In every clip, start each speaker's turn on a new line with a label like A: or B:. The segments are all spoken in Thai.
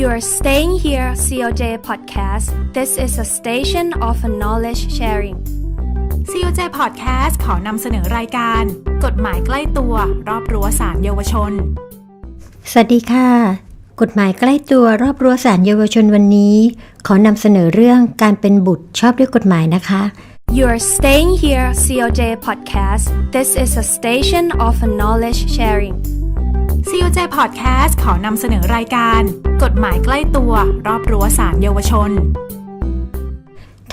A: You're staying here, COJ Podcast. This is a station of knowledge sharing.
B: COJ Podcast ขอนำเสนอรายการ กฎหมายใกล้ตัวรอบรั้วสารเยาวชน
C: สวัสดีค่ะ กฎหมายใกล้ตัวรอบรั้วสารเยาวชนวันนี้ ขอนำเสนอเรื่องการเป็นบุตรชอบด้วยกฎหมายนะคะ
A: You're staying here, COJ Podcast. This is a station of knowledge sharing.
B: COJ Podcast ขอนำเสนอรายการ กฎหมายใกล้ตัวรอบรั้วสารเยาวชน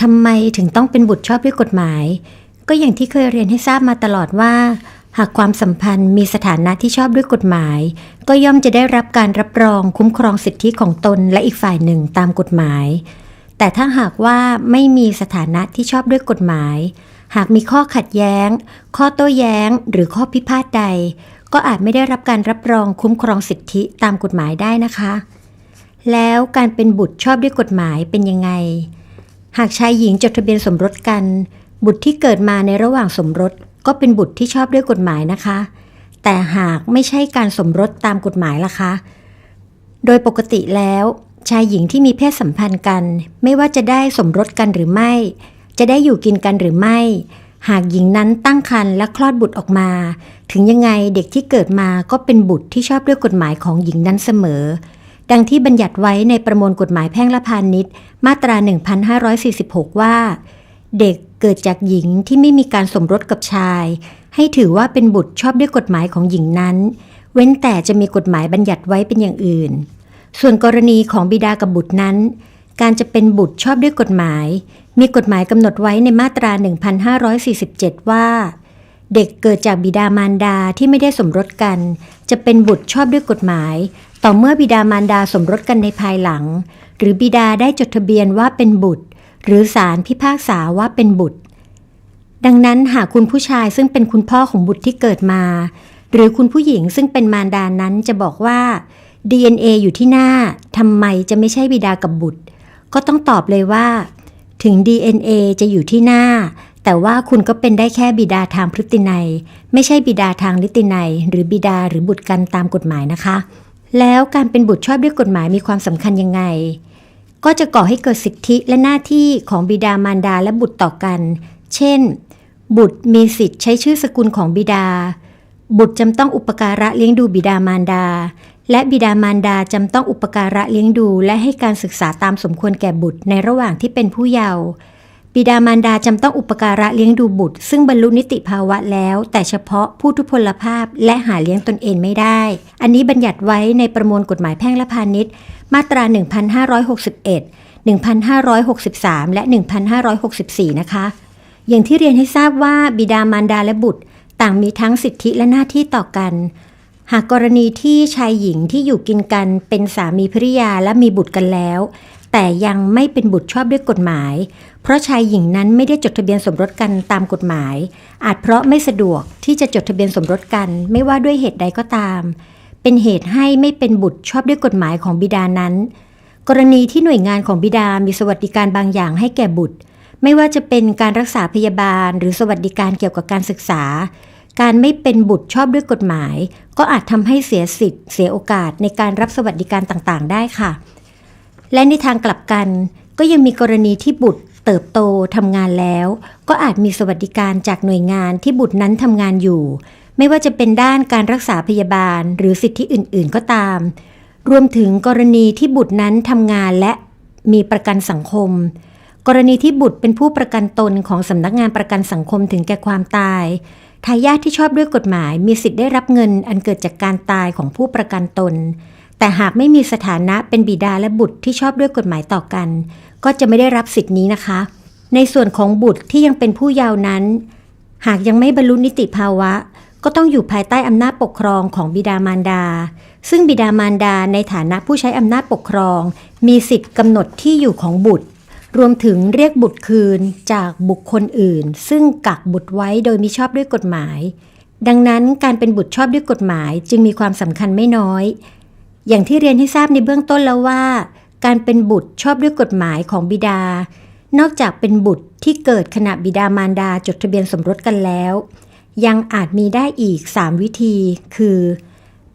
C: ทำไมถึงต้องเป็นบุตรชอบด้วยกฎหมาย ก็อย่างที่เคยเรียนให้ทราบมาตลอดว่า หากความสัมพันธ์มีสถานะที่ชอบด้วยกฎหมาย ก็ย่อมจะได้รับการรับรองคุ้มครองสิทธิของตนและอีกฝ่ายหนึ่งตามกฎหมาย แต่ถ้าหากว่าไม่มีสถานะที่ชอบด้วยกฎหมาย หากมีข้อขัดแย้ง ข้อโต้แย้ง หรือข้อพิพาทใด ก็อาจไม่ได้รับการรับรองคุ้มครองสิทธิตามกฎหมายได้นะคะ แล้วการเป็นบุตรชอบด้วยกฎหมายเป็นยังไง หากชายหญิงจดทะเบียนสมรสกัน บุตรที่เกิดมาในระหว่างสมรส ก็เป็นบุตรที่ชอบด้วยกฎหมายนะคะ แต่หากไม่ใช่การสมรสตามกฎหมายล่ะคะ โดยปกติแล้วชายหญิงที่มีเพศสัมพันธ์กัน ไม่ว่าจะได้สมรสกันหรือไม่ จะได้อยู่กินกันหรือไม่ หากหญิงนั้นตั้งครรภ์และคลอดบุตรออกมา ถึงยังไงเด็กที่เกิดมาก็เป็นบุตรที่ชอบด้วยกฎหมายของหญิงนั้นเสมอ ดังที่บัญญัติไว้ในประมวลกฎหมายแพ่งและพาณิชย์ มาตรา 1546 ว่า เด็กเกิดจากหญิงที่ไม่มีการสมรสกับชาย ให้ถือว่าเป็นบุตรชอบด้วยกฎหมายของหญิงนั้น เว้นแต่จะมีกฎหมายบัญญัติไว้เป็นอย่างอื่น ส่วนกรณีของบิดากับบุตรนั้น การจะเป็นบุตรชอบด้วยกฎหมาย มีกฎหมายกำหนดไว้ในมาตรา 1547 ว่า เด็กเกิดจากบิดามารดาที่ไม่ได้สมรสกัน จะเป็นบุตรชอบด้วยกฎหมาย ต่อเมื่อบิดามารดาสมรสกันในภายหลัง หรือบิดาได้จดทะเบียนว่าเป็นบุตร หรือศาลพิพากษาว่าเป็นบุตร ดังนั้นหากคุณผู้ชายซึ่งเป็นคุณพ่อของบุตรที่เกิดมา หรือคุณผู้หญิงซึ่งเป็นมารดานั้นจะบอกว่า DNA อยู่ที่หน้าทำไมจะไม่ใช่บิดากับบุตร ก็ต้องตอบเลยว่า ถึง DNA จะอยู่ที่หน้า แต่ว่าคุณก็เป็นได้แค่บิดาทางพฤตินัย ไม่ใช่บิดาทางนิตินัย หรือบิดาหรือบุตรกันตามกฎหมายนะคะ แล้วการเป็นบุตรชอบด้วยกฎหมายมีความสำคัญยังไง ก็จะก่อให้เกิดสิทธิและหน้าที่ของบิดามารดาและบุตรต่อกัน เช่น บุตรมีสิทธิ์ใช้ชื่อสกุลของบิดา บุตรจำต้องอุปการะเลี้ยงดูบิดามารดา และบิดามารดาจำต้องอุปการะเลี้ยงดูและให้การศึกษาตามสมควรแก่บุตรในระหว่างที่เป็นผู้เยาว์บิดามารดาจำต้องอุปการะเลี้ยงดูบุตร ซึ่งบรรลุนิติภาวะแล้ว แต่เฉพาะผู้ทุพพลภาพและหาเลี้ยงตนเองไม่ได้ อันนี้บัญญัติไว้ในประมวลกฎหมายแพ่งและพาณิชย์ มาตรา 1561 1563 และ 1564 นะคะ อย่างที่เรียนให้ทราบว่าบิดามารดาและบุตร ต่างมีทั้งสิทธิและหน้าที่ต่อกัน หากกรณีที่ชายหญิงที่อยู่กินกันเป็นสามีภริยาและมีบุตรกันแล้ว แต่ยังไม่เป็นบุตรชอบด้วยกฎหมาย เพราะชายหญิงนั้นไม่ได้จดทะเบียนสมรสกันตามกฎหมาย อาจเพราะไม่สะดวกที่จะจดทะเบียนสมรสกัน ไม่ว่าด้วยเหตุใดก็ตาม เป็นเหตุให้ไม่เป็นบุตรชอบด้วยกฎหมายของบิดานั้น กรณีที่หน่วยงานของบิดามีสวัสดิการบางอย่างให้แก่บุตร ไม่ว่าจะเป็นการรักษาพยาบาล หรือสวัสดิการเกี่ยวกับการศึกษา การไม่เป็นบุตรชอบด้วยกฎหมาย ก็อาจทำให้เสียสิทธิ์ เสียโอกาสในการรับสวัสดิการต่างๆ ได้ค่ะ และในทางกลับกัน ก็ยังมีกรณีที่บุตรเติบโตทำงานแล้ว ก็อาจมีสวัสดิการจากหน่วยงานที่บุตรนั้นทำงานอยู่ ไม่ว่าจะเป็นด้านการรักษาพยาบาล หรือสิทธิอื่น ๆ ก็ตาม รวมถึงกรณีที่บุตรนั้นทำงานและมีประกันสังคม กรณีที่บุตรเป็นผู้ประกันตนของสำนักงานประกันสังคมถึงแก่ความตายทายาทที่ชอบด้วยกฎหมายมีสิทธิ์ได้รับเงินอันเกิดจากการตายของผู้ประกันตน แต่หากไม่มีสถานะเป็นบิดาและบุตรที่ชอบด้วยกฎหมายต่อกัน ก็จะไม่ได้รับสิทธินี้นะคะ ในส่วนของบุตรที่ยังเป็นผู้เยาว์นั้น หากยังไม่บรรลุนิติภาวะ ก็ต้องอยู่ภายใต้อำนาจปกครองของบิดามารดา ซึ่งบิดามารดาในฐานะผู้ใช้อำนาจปกครอง มีสิทธิ์กำหนดที่อยู่ของบุตร รวมถึงเรียกบุตรคืนจากบุคคลอื่น ซึ่งกักบุตรไว้โดยมิชอบด้วยกฎหมาย ดังนั้นการเป็นบุตรชอบด้วยกฎหมายจึงมีความสำคัญไม่น้อย อย่างที่เรียนให้ทราบในเบื้องต้นแล้วว่า การเป็นบุตรชอบด้วยกฎหมายของบิดา นอกจากเป็นบุตรที่เกิดขณะบิดามารดาจดทะเบียนสมรสกันแล้ว ยังอาจมีได้อีก 3 วิธี คือ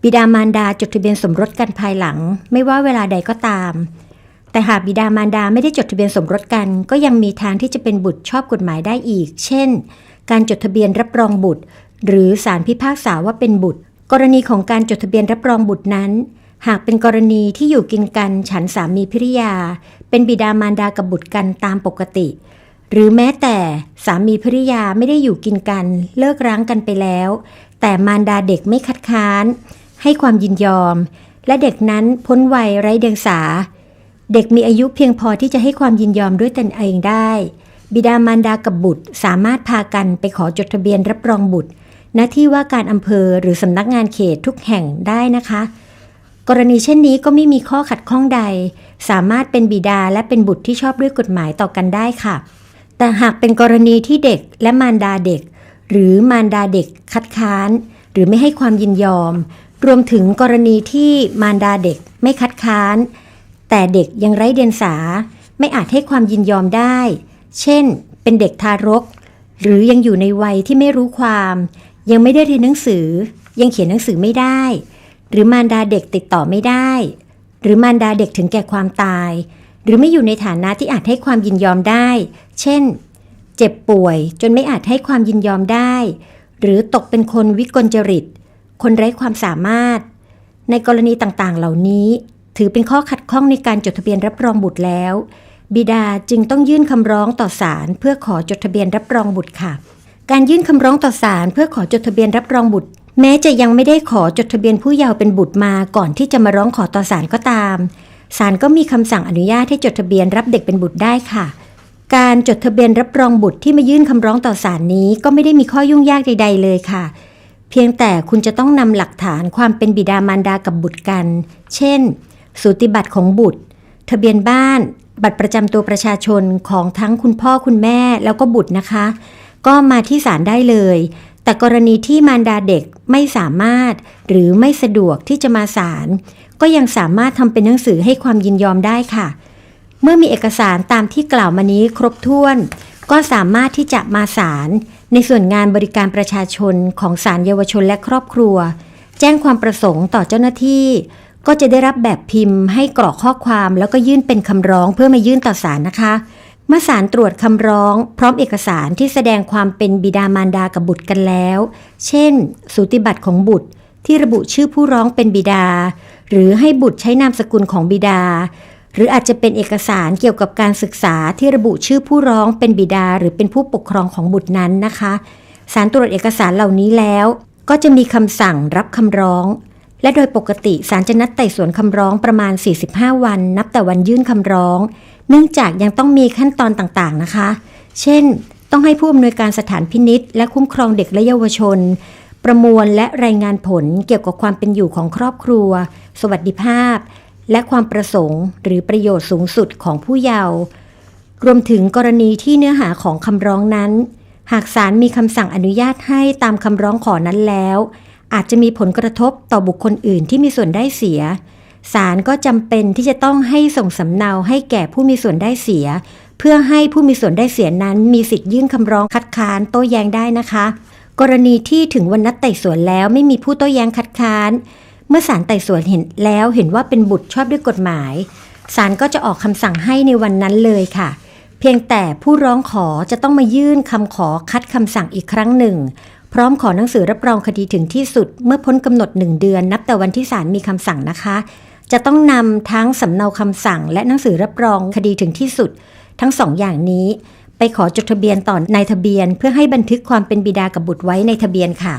C: บิดามารดาจดทะเบียนสมรสกันภายหลัง ไม่ว่าเวลาใดก็ตาม แต่หากบิดามารดาไม่ได้จดทะเบียนสมรสกัน ก็ยังมีทางที่จะเป็นบุตรชอบกฎหมายได้อีก เช่น การจดทะเบียนรับรองบุตร หรือสารพิพากษาว่าเป็นบุตร กรณีของการจดทะเบียนรับรองบุตรนั้น หากเป็นกรณีที่อยู่กินกันฉันสามีภริยา เป็นบิดามารดากับบุตรกันตามปกติ หรือแม้แต่สามีภริยาไม่ได้อยู่กินกัน เลิกร้างกันไปแล้ว แต่มารดาเด็กไม่คัดค้าน ให้ความยินยอม และเด็กนั้นพ้นวัยไร้เดียงสา เด็กมีอายุเพียงพอที่จะให้ความยินยอมด้วยตนเองได้ บิดามารดากับบุตรสามารถพากันไปขอจดทะเบียนรับรองบุตร ณที่ว่าการอำเภอหรือสำนักงานเขตทุกแห่งได้นะคะ กรณีเช่นนี้ก็ไม่มีข้อขัดข้องใด สามารถเป็นบิดาและเป็นบุตรที่ชอบด้วยกฎหมายต่อกันได้ค่ะ แต่หากเป็นกรณีที่เด็กและมารดาเด็ก หรือมารดาเด็กคัดค้าน หรือไม่ให้ความยินยอม รวมถึงกรณีที่มารดาเด็กไม่คัดค้าน แต่เด็กยังไร้เดียงสาไม่อาจให้ความยินยอมได้ เช่น เป็นเด็กทารก หรือยังอยู่ในวัยที่ไม่รู้ความ ยังไม่ได้เรียนหนังสือ ยังเขียนหนังสือไม่ได้ หรือมารดาเด็กติดต่อไม่ได้ หรือมารดาเด็กถึงแก่ความตาย หรือไม่อยู่ในฐานะที่อาจให้ความยินยอมได้ เช่น เจ็บป่วยจนไม่อาจให้ความยินยอมได้ หรือตกเป็นคนวิกลจริต คนไร้ความสามารถ ในกรณีต่างๆ เหล่านี้ ถือเป็นข้อขัดข้องในการจดทะเบียนรับรองบุตรแล้ว บิดาจึงต้องยื่นคำร้องต่อศาลเพื่อขอจดทะเบียนรับรองบุตรค่ะ การยื่นคำร้องต่อศาลเพื่อขอจดทะเบียนรับรองบุตร แม้จะยังไม่ได้ขอจดทะเบียนผู้เยาว์เป็นบุตรมาก่อนที่จะมาร้องขอต่อศาลก็ตามศาลก็มีคำสั่งอนุญาตให้จดทะเบียนรับเด็กเป็นบุตรได้ค่ะ การจดทะเบียนรับรองบุตรที่มายื่นคำร้องต่อศาลนี้ก็ไม่ได้มีข้อยุ่งยากใด ๆ เลยค่ะ เพียงแต่คุณจะต้องนำหลักฐานความเป็นบิดามารดากับบุตรกัน เช่น สูติบัตรของบุตร ทะเบียนบ้าน บัตรประจำตัวประชาชนของทั้งคุณพ่อคุณแม่แล้วก็บุตรนะคะ ก็มาที่ศาลได้เลย แต่กรณีที่มารดาเด็กไม่สามารถ หรือไม่สะดวกที่จะมาศาลก็ยังสามารถทำเป็นหนังสือให้ความยินยอมได้ค่ะ เมื่อมีเอกสารตามที่กล่าวมานี้ครบถ้วน ก็สามารถที่จะมาศาลในส่วนงานบริการประชาชนของศาลเยาวชนและครอบครัว แจ้งความประสงค์ต่อเจ้าหน้าที่ ก็จะได้รับแบบพิมพ์ให้กรอกข้อความแล้วก็ยื่นเป็นคำร้องเพื่อมายื่นต่อศาลนะคะเมื่อศาลตรวจคำร้อง พร้อมเอกสารที่แสดงความเป็นบิดามารดากับบุตรกันแล้ว เช่น สูติบัตรของบุตรที่ระบุชื่อผู้ร้องเป็นบิดา หรือให้บุตรใช้นามสกุลของบิดา หรืออาจจะเป็นเอกสารเกี่ยวกับการศึกษาที่ระบุชื่อผู้ร้องเป็นบิดา หรือเป็นผู้ปกครองของบุตรนั้นนะคะศาลตรวจเอกสารเหล่านี้แล้ว ก็จะมีคำสั่งรับคำร้อง และโดยปกติศาลจะนัดไต่สวนคำร้องประมาณ 45 วัน นับแต่วันยื่นคำร้อง เนื่องจากยังต้องมีขั้นตอนต่างๆนะคะ เช่น ต้องให้ผู้อำนวยการสถานพินิษและคุ้มครองเด็กและเยาวชน ประมวลและรายงานผลเกี่ยวกับความเป็นอยู่ของครอบครัว สวัสดิภาพ และความประสงค์ หรือประโยชน์สูงสุดของผู้เยาว์รวมถึงกรณีที่เนื้อหาของคำร้องนั้น หากศาลมีคำสั่งอนุญาตให้ตามคำร้องขอนั้นแล้ว อาจจะมีผลกระทบต่อบุคคลอื่นที่มีส่วนได้เสียศาลก็จำเป็นที่จะต้องให้ส่งสำเนาให้แก่ผู้มีส่วนได้เสีย เพื่อให้ผู้มีส่วนได้เสียนั้น มีสิทธิ์ยื่นคำร้องคัดค้านโต้แย้งได้นะคะ กรณีที่ถึงวันนัดไต่สวนแล้วไม่มีผู้โต้แย้งคัดค้าน เมื่อศาลไต่สวนเห็นแล้วเห็นว่าเป็นบุตรชอบด้วยกฎหมายศาลก็จะออกคำสั่งให้ในวันนั้นเลยค่ะ เพียงแต่ผู้ร้องขอจะต้องมายื่นคำขอคัดคำสั่งอีกครั้งหนึ่ง พร้อมขอหนังสือรับรองคดีถึงที่สุด เมื่อพ้นกำหนดหนึ่งเดือน นับแต่วันที่ศาลมีคำสั่งนะคะ จะต้องนำทั้งสำเนาคำสั่ง และหนังสือรับรองคดีถึงที่สุด ทั้งสองอย่างนี้ ไปขอจดทะเบียนต่อนายทะเบียน เพื่อให้บันทึกความเป็นบิดากับบุตรไว้ในทะเบียนค่ะ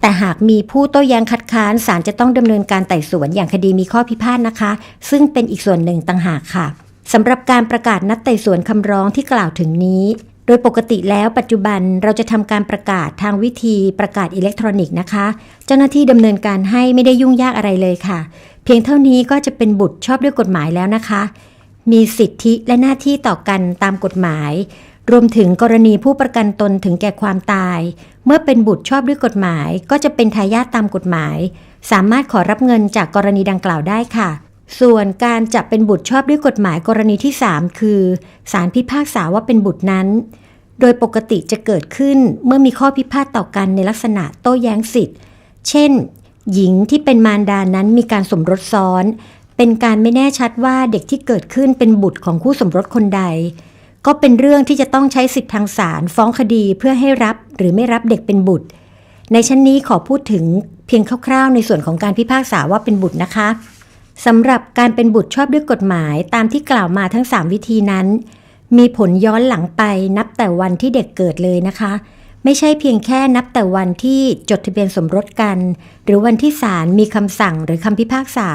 C: แต่หากมีผู้โต้แย้งคัดค้านศาลจะต้องดำเนินการไต่สวนอย่างคดีมีข้อพิพาทนะคะ ซึ่งเป็นอีกส่วนหนึ่งต่างหากค่ะสำหรับการประกาศนัดไต่สวนคำร้องที่กล่าวถึงนี้ ดยปกติแล้วปัจจุบันเราจะทำการประกาศทางวิธีประกาศอิเล็กทรอนิกส์นะคะ เจ้าหน้าที่ดำเนินการให้ไม่ได้ยุ่งยากอะไรเลยค่ะ เพียงเท่านี้ก็จะเป็นบุตรชอบด้วยกฎหมายแล้วนะคะ มีสิทธิและหน้าที่ต่อกันตามกฎหมาย รวมถึงกรณีผู้ประกันตนถึงแก่ความตาย เมื่อเป็นบุตรชอบด้วยกฎหมาย ก็จะเป็นทายาทตามกฎหมาย สามารถขอรับเงินจากกรณีดังกล่าวได้ค่ะ ส่วนการจับเป็นบุตรชอบด้วยกฎหมายกรณีที่ 3 คือศาลพิพากษาว่าเป็นบุตรนั้น โดยปกติจะเกิดขึ้นเมื่อมีข้อพิพาทต่อกันในลักษณะโต้แย้งสิทธิ์ เช่น หญิงที่เป็นมารดานั้นมีการสมรสซ้อน เป็นการไม่แน่ชัดว่าเด็กที่เกิดขึ้นเป็นบุตรของคู่สมรสคนใด ก็เป็นเรื่องที่จะต้องใช้สิทธิทางศาลฟ้องคดีเพื่อให้รับหรือไม่รับเด็กเป็นบุตร ในชั้นนี้ขอพูดถึงเพียงคร่าวๆ ในส่วนของการพิพากษาว่าเป็นบุตรนะคะ สำหรับการเป็นบุตรชอบด้วยกฎหมายตามที่กล่าวมาทั้ง 3 วิธีนั้น มีผลย้อนหลังไปนับแต่วันที่เด็กเกิดเลยนะคะ ไม่ใช่เพียงแค่นับแต่วันที่จดทะเบียนสมรสกัน หรือวันที่ศาลมีคำสั่งหรือคำพิพากษา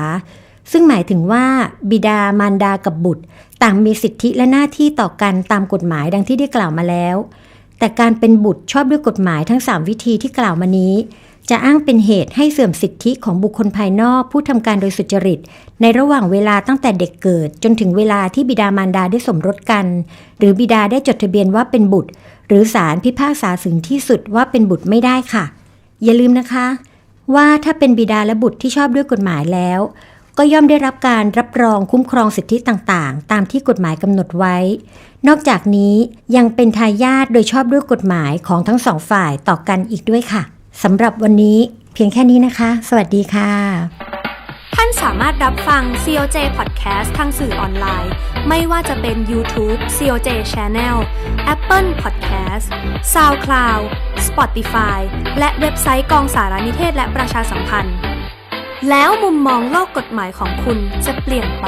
C: ซึ่งหมายถึงว่าบิดามารดากับบุตร ต่างมีสิทธิและหน้าที่ต่อกันตามกฎหมายดังที่ได้กล่าวมาแล้ว แต่การเป็นบุตรชอบด้วยกฎหมายทั้ง 3 วิธีที่กล่าวมานี้ จะอ้างเป็นเหตุให้เสื่อมสิทธิของบุคคลภายนอกผู้ทำการโดยสุจริต ในระหว่างเวลาตั้งแต่เด็กเกิด จนถึงเวลาที่บิดามารดาได้สมรสกัน หรือบิดาได้จดทะเบียนว่าเป็นบุตร หรือศาลพิพากษาถึงที่สุดว่าเป็นบุตรไม่ได้ค่ะ อย่าลืมนะคะ ว่าถ้าเป็นบิดาและบุตรที่ชอบด้วยกฎหมายแล้ว ก็ย่อมได้รับการรับรองคุ้มครองสิทธิต่างๆ ตามที่กฎหมายกำหนดไว้ นอกจากนี้ยังเป็นทายาทโดยชอบด้วยกฎหมายของทั้งสองฝ่ายต่อกันอีกด้วยค่ะ สำหรับวันนี้เพียงแค่นี้นะคะ สวัสดีค่ะ
A: ท่านสามารถรับฟัง COJ Podcast ทางสื่อออนไลน์ ไม่ว่าจะเป็น YouTube COJ Channel Apple Podcast SoundCloud Spotify และเว็บไซต์กองสารนิเทศและประชาสัมพันธ์ แล้วมุมมองโลกกฎหมายของคุณจะเปลี่ยนไป